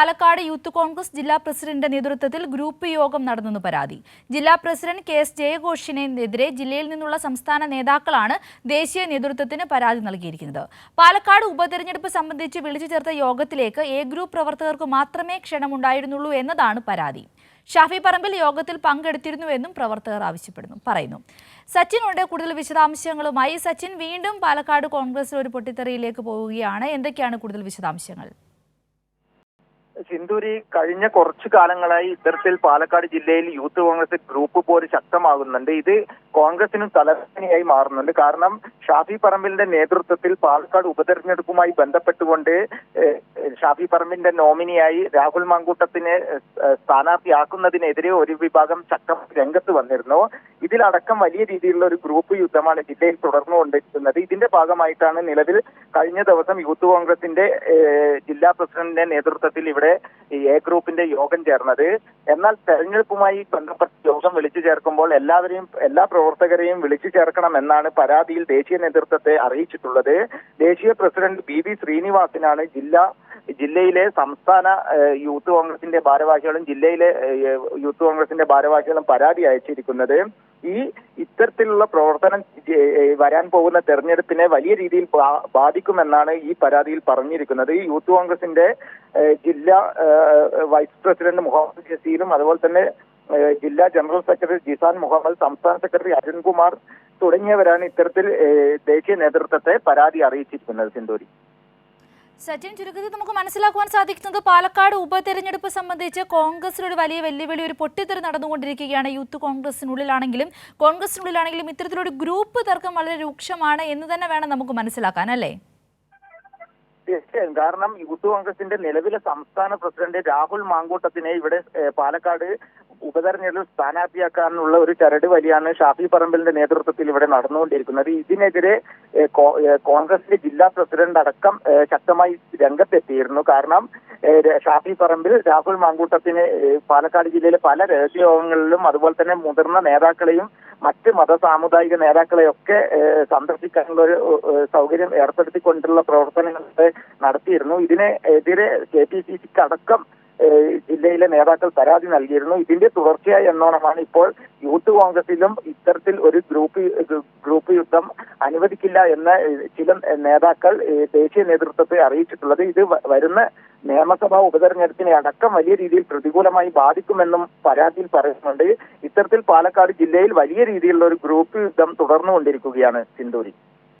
Palakkad youth Congress ജില്ലാ പ്രസിഡന്റിന്റെ നേതൃത്വത്തിൽ ഗ്രൂപ്പ് യോഗം നടന്നെന്ന് പരാതി. ജില്ലാ പ്രസിഡന്റ് കെ എസ് ജയഘോഷിനെതിരെ ജില്ലയിൽ നിന്നുള്ള സംസ്ഥാന നേതാക്കളാണ് ദേശീയ നേതൃത്വത്തിന് പരാതി നൽകിയിരിക്കുന്നത്. പാലക്കാട് ഉപതെരഞ്ഞെടുപ്പ് സംബന്ധിച്ച് വിളിച്ചു ചേർത്ത യോഗത്തിലേക്ക് എ ഗ്രൂപ്പ് പ്രവർത്തകർക്ക് മാത്രമേ ക്ഷണമുണ്ടായിരുന്നുള്ളൂ എന്നതാണ് പരാതി. ഷാഫി പറമ്പിൽ യോഗത്തിൽ പങ്കെടുത്തിരുന്നുവെന്നും പ്രവർത്തകർ ആവശ്യപ്പെടുന്നു പറയുന്നു. സച്ചിൻ ഉണ്ട് കൂടുതൽ വിശദാംശങ്ങളുമായി. സച്ചിൻ വീണ്ടും പാലക്കാട് കോൺഗ്രസിൽ ഒരു പൊട്ടിത്തെറിയിലേക്ക് പോവുകയാണ്. എന്തൊക്കെയാണ് കൂടുതൽ വിശദാംശങ്ങൾ? സിന്ദൂരി കഴിഞ്ഞ കുറച്ചു കാലങ്ങളായി ഇത്തരത്തിൽ പാലക്കാട് ജില്ലയിൽ യൂത്ത് കോൺഗ്രസ് ഗ്രൂപ്പ് പോര് ശക്തമാകുന്നുണ്ട്. ഇത് കോൺഗ്രസിനും തലവേദനയായി മാറുന്നുണ്ട്. കാരണം ഷാഫി പറമ്പിലിന്റെ നേതൃത്വത്തിൽ പാലക്കാട് ഉപതെരഞ്ഞെടുപ്പുമായി ബന്ധപ്പെട്ടുകൊണ്ട് ഷാഫി പറമ്പിന്റെ നോമിനിയായി രാഹുൽ മാങ്കൂട്ടത്തിനെ സ്ഥാനാർത്ഥിയാക്കുന്നതിനെതിരെ ഒരു വിഭാഗം ശക്തമായി രംഗത്ത് വന്നിരുന്നു. ഇതിലടക്കം വലിയ രീതിയിലുള്ള ഒരു ഗ്രൂപ്പ് യുദ്ധമാണ് ജില്ലയിൽ തുടർന്നുകൊണ്ടിരിക്കുന്നത്. ഇതിന്റെ ഭാഗമായിട്ടാണ് നിലവിൽ കഴിഞ്ഞ ദിവസം യൂത്ത് കോൺഗ്രസിന്റെ ജില്ലാ പ്രസിഡന്റിന്റെ നേതൃത്വത്തിൽ ഇവിടെ എ ഗ്രൂപ്പിന്റെ യോഗം ചേർന്നത്. എന്നാൽ തെരഞ്ഞെടുപ്പുമായി ബന്ധപ്പെട്ട യോഗം വിളിച്ചു ചേർക്കുമ്പോൾ എല്ലാവരെയും എല്ലാ പ്രവർത്തകരെയും വിളിച്ചു ചേർക്കണമെന്നാണ് പരാതിയിൽ ദേശീയ നേതൃത്വത്തെ അറിയിച്ചിട്ടുള്ളത്. ദേശീയ പ്രസിഡന്റ് ബി വി ശ്രീനിവാസനാണ് ജില്ലാ ജില്ലയിലെ സംസ്ഥാന യൂത്ത് കോൺഗ്രസിന്റെ ഭാരവാഹികളും ജില്ലയിലെ യൂത്ത് കോൺഗ്രസിന്റെ ഭാരവാഹികളും പരാതി അയച്ചിരിക്കുന്നത് ഈ ഇത്തരത്തിലുള്ള പ്രവർത്തനം വരാൻ പോകുന്ന തെരഞ്ഞെടുപ്പിനെ വലിയ രീതിയിൽ ബാധിക്കുമെന്നാണ് ഈ പരാതിയിൽ പറഞ്ഞിരിക്കുന്നത്. യൂത്ത് കോൺഗ്രസിന്റെ ജില്ലാ വൈസ് പ്രസിഡന്റ് മുഹമ്മദ് ജസീലും അതുപോലെ തന്നെ ജില്ലാ ജനറൽ സെക്രട്ടറി ജിസാൻ മുഹമ്മദ് സംസ്ഥാന സെക്രട്ടറി അരുൺകുമാർ തുടങ്ങിയവരാണ് ഇത്തരത്തിൽ ദേശീയ നേതൃത്വത്തെ പരാതി അറിയിച്ചിരിക്കുന്നത് സിന്ദൂരി. സച്ചിൻ ചുരുക്കത്തിൽ നമുക്ക് മനസ്സിലാക്കുവാൻ സാധിക്കുന്നത് പാലക്കാട് ഉപതെരഞ്ഞെടുപ്പ് സംബന്ധിച്ച് കോൺഗ്രസിന് ഒരു വലിയ വെല്ലുവിളി ഒരു പൊട്ടിത്തെറി നടന്നുകൊണ്ടിരിക്കുകയാണ്. യൂത്ത് കോൺഗ്രസിനുള്ളിലാണെങ്കിലും കോൺഗ്രസിനുള്ളിലാണെങ്കിലും ഇത്തരത്തിലൊരു ഗ്രൂപ്പ് തർക്കം വളരെ രൂക്ഷമാണ് എന്ന് തന്നെ വേണം നമുക്ക് മനസ്സിലാക്കാൻ അല്ലേ? തീർച്ചയായും. കാരണം യൂത്ത് കോൺഗ്രസിന്റെ നിലവിലെ സംസ്ഥാന പ്രസിഡന്റ് രാഹുൽ മാങ്കൂട്ടത്തിനെ ഇവിടെ പാലക്കാട് ഉപതെരഞ്ഞെടുപ്പിൽ സ്ഥാനാർത്ഥിയാക്കാനുള്ള ഒരു ചരട് വലിയാണ് ഷാഫി പറമ്പലിന്റെ നേതൃത്വത്തിൽ ഇവിടെ നടന്നുകൊണ്ടിരിക്കുന്നത്. ഇതിനെതിരെ കോൺഗ്രസിന്റെ ജില്ലാ പ്രസിഡന്റ് അടക്കം ശക്തമായി രംഗത്തെത്തിയിരുന്നു. കാരണം ഷാഫി പറമ്പിൽ രാഹുൽ മാങ്കൂട്ടത്തിന് പാലക്കാട് ജില്ലയിലെ പല രഹസ്യയോഗങ്ങളിലും അതുപോലെ തന്നെ മുതിർന്ന നേതാക്കളെയും മറ്റ് മത സാമുദായിക നേതാക്കളെയൊക്കെ സന്ദർശിക്കാനുള്ള ഒരു സൗകര്യം ഏർപ്പെടുത്തിക്കൊണ്ടുള്ള പ്രവർത്തനങ്ങൾ നടത്തിയിരുന്നു. ഇതിനെതിരെ കെ പി സി സിക്ക് അടക്കം ജില്ലയിലെ നേതാക്കൾ പരാതി നൽകിയിരുന്നു. ഇതിന്റെ തുടർച്ചയായി എന്നോണമാണ് ഇപ്പോൾ യൂത്ത് കോൺഗ്രസിലും ഇത്തരത്തിൽ ഒരു ഗ്രൂപ്പ് ഗ്രൂപ്പ് യുദ്ധം അനുവദിക്കില്ല എന്ന് ചില നേതാക്കൾ ദേശീയ നേതൃത്വത്തെ അറിയിച്ചിട്ടുള്ളത്. ഇത് വരുന്ന നിയമസഭാ ഉപതെരഞ്ഞെടുപ്പിനെ അടക്കം വലിയ രീതിയിൽ പ്രതികൂലമായി ബാധിക്കുമെന്നും പരാതിയിൽ പറയുന്നുണ്ട്. ഇത്തരത്തിൽ പാലക്കാട് ജില്ലയിൽ വലിയ രീതിയിലുള്ള ഒരു ഗ്രൂപ്പ് യുദ്ധം തുടർന്നുകൊണ്ടിരിക്കുകയാണ് സിന്ദൂരി.